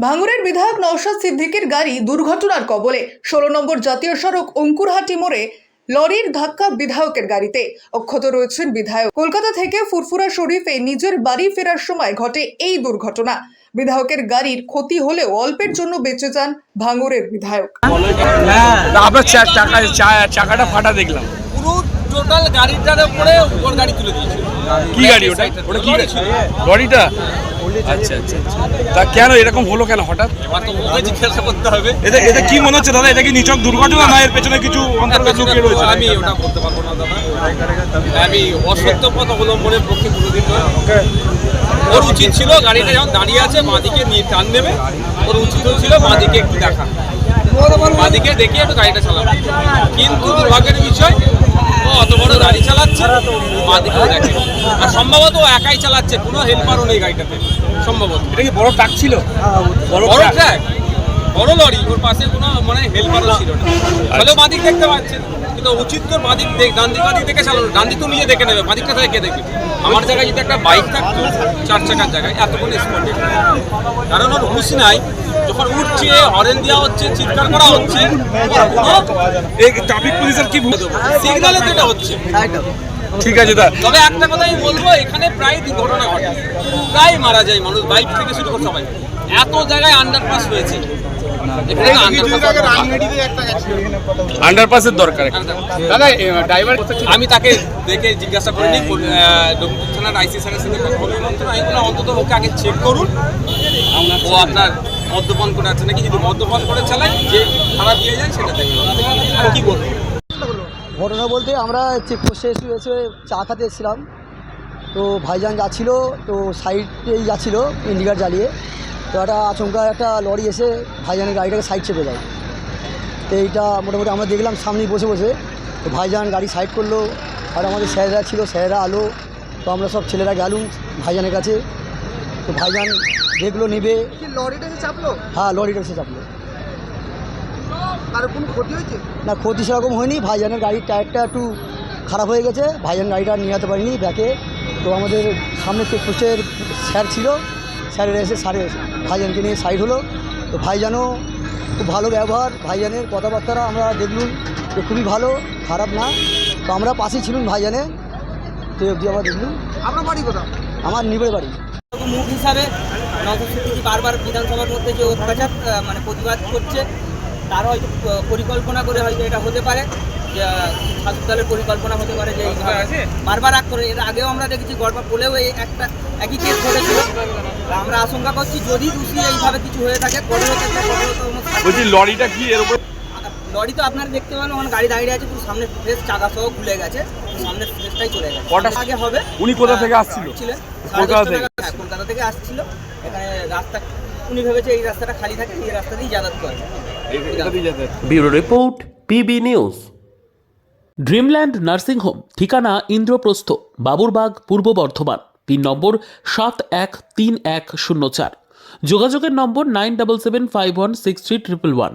ভাঙুরের বিধায়ক নওশাদ সিদ্দিকের গাড়ি দুর্ঘটনার কবলে। ষোলো নম্বর জাতীয় সড়ক অঙ্কুরহাটি মোড়ে লরির ধাক্কা বিধায়কের গাড়িতে। অক্ষত রয়েছেন বিধায়ক। কলকাতা থেকে ফুরফুরা শরীফে নিজের বাড়ি ফেরার সময় ঘটে এই দুর্ঘটনা। বিধায়কের গাড়ির ক্ষতি হলেও অল্পের জন্য বেঁচে যান ভাঙুরের বিধায়ক। না, আপনার চা- চাকা চা- চাকাটা ফাটা দেখলাম। পুরো টোটাল গাড়িটার উপরে উপর গাড়ি তুলে দিয়েছে। কি গাড়ি ওটা? ওটা কি গাড়ি? লরিটা আচ্ছা আচ্ছা আচ্ছা। তা কেন এরকম হলো কেন হঠাৎ? জিজ্ঞাসা করতে হবে। এটা এটা কি মনে হচ্ছে দাদা? এটা কি নিচক দুর্ঘটনা না এর পেছনে কিছু অন্তর্গত লুকিয়ে রয়েছে? আমি ওটা বলতে পারব না দাদা। আমি অসত্য পথ অবলম্বনের পক্ষে কোনোদিন ওর উচিত ছিল গাড়িটা যখন দাঁড়িয়ে আছে বাঁদিকে নিয়ে টান নেবে। ওর উচিত ছিল বাঁদিকে একটু দেখা। বাঁদিকে দেখে একটু গাড়িটা চালাবে কিন্তু দুর্ভাগ্যের বিষয় বড় গাড়ি চালাচ্ছে দেখে আর সম্ভবত ও একাই চালাচ্ছে কোনো হেল্পারও নেই গাড়িটাতে সম্ভবত। এটা কি বড় ট্রাক ছিল? বড় ট্রাক বড় লরি ওর পাশে কোনো মানে হেল্পারও ছিল না। তাহলে বাদিক দেখতে পাচ্ছে কিন্তু উচিত তোর বাদিক দেখ ডান দিক বাদিক দেখে চালানো ডান দিক তো নিজে দেখে নেবে বাদিকটা থেকে কে দেখবে? আমার জায়গায় যদি একটা বাইক থাকতো চার চাকার জায়গায় এতক্ষণ স্পটে কারণ ওর হুশ নাই যখন উঠছে হরেন দেওয়া হচ্ছে চিৎকার করা হচ্ছে এই ট্রাফিক পুলিশের কি সিগনালে এটা হচ্ছে। ঠিক আছে দা তবে একটা কথা আমি বলব এখানে প্রায় দুর্ঘটনা ঘটে। প্রায় মারা যায় মানুষ বাইক থেকে শুরু করে সবাই। এত জায়গায় আন্ডারপাস হয়েছে। আন্ডারপাসের দরকার একটা। দাদা ড্রাইভার আমি তাকে দেখে জিজ্ঞাসা করিনি থানার আইসি স্যারের সাথে কথা বলে আমি বললাম অন্তত ওকে আগে চেক করুন। ও আপনার মদ্যপান করে আছে নাকি? যদি মদ্যপান করে চালায়, যে খারাপ দিয়ে যায়, সেটা দেখবে আর কি করব? ঘটনা বলতে আমরা চেকপোস্টে এসে এসে চা খাতে এসেছিলাম। তো ভাইজান যাচ্ছিল, তো সাইডেই যাচ্ছিল ইন্ডিকার জ্বালিয়ে। তো একটা আচমকা একটা লরি এসে ভাইজানের গাড়িটাকে সাইড চেপে দেয়। তো এইটা মোটামুটি আমরা দেখলাম সামনেই বসে বসে। তো ভাইজান গাড়ি সাইড করল, আর আমাদের স্যারেরা ছিল, স্যারেরা আলো। তো আমরা সব ছেলেরা গেলুম ভাইজানের কাছে। তো ভাইজান যেগুলো নেবে। লরিটা এসে চাপলো? হ্যাঁ লরিটা এসে চাপলো। কারও কোনো ক্ষতি হয়েছে? না ক্ষতি সেরকম হয়নি। ভাইজানের গাড়ির টায়ারটা একটু খারাপ হয়ে গেছে। ভাইজান গাড়িটা নিয়ে যেতে পারিনি ব্যাকে। তো আমাদের সামনে চেকপোস্টের স্যার ছিল স্যারের এসে স্যারে ভাইজানকে নিয়ে সাইড হলো। তো ভাইজানও খুব ভালো ব্যবহার। ভাইজানের কথাবার্তা আমরা দেখলুম যে খুবই ভালো খারাপ না। তো আমরা পাশেই ছিলুম ভাইজানে। তো অবধি আমরা দেখলুম। আপনার বাড়ি কোথাও আমার নিবের বাড়ি। মুখ হিসাবে নজর সিদ্দিকি বারবার বিধানসভার মধ্যে যে অত্যাচার মানে প্রতিবাদ করছে তার হয়তো পরিকল্পনা করে হয়তো এটা হতে পারে। দলের পরিকল্পনা হতে পারে যে বারবার আগ করে। এর আগেও আমরা দেখেছি গড়বা বলেও এই একটা একই কেস ঘটেছিল। আমরা আশঙ্কা করছি যদি দোষী এইভাবে কিছু হয়ে থাকে বলছি লরিটা কি এর উপর? লরি তো আপনারা দেখতে পাবেন ওখানে গাড়ি দাঁড়িয়ে আছে পুরো সামনে ফ্রেশ চাকা সহ খুলে গেছে সামনের ফ্রেশটাই চলে গেছে। কটা- আগে হবে। উনি কোথা থেকে আসছিল? ছিলেন। কলকাতা থেকে? কলকাতা থেকে আসছিল। এখানে রাস্তা উনি ভেবেছে এই রাস্তাটা খালি থাকে এই রাস্তা দিয়ে যাতায়াত করে। Bureau report PB news. Dreamland nursing home ঠিকানা ইন্দ্রপ্রস্থ বাবুরবাগ পূর্ব বর্ধমান পিন নম্বর সাত এক তিন এক শূন্য চার। যোগাযোগের নম্বর nine double seven five one six three triple one.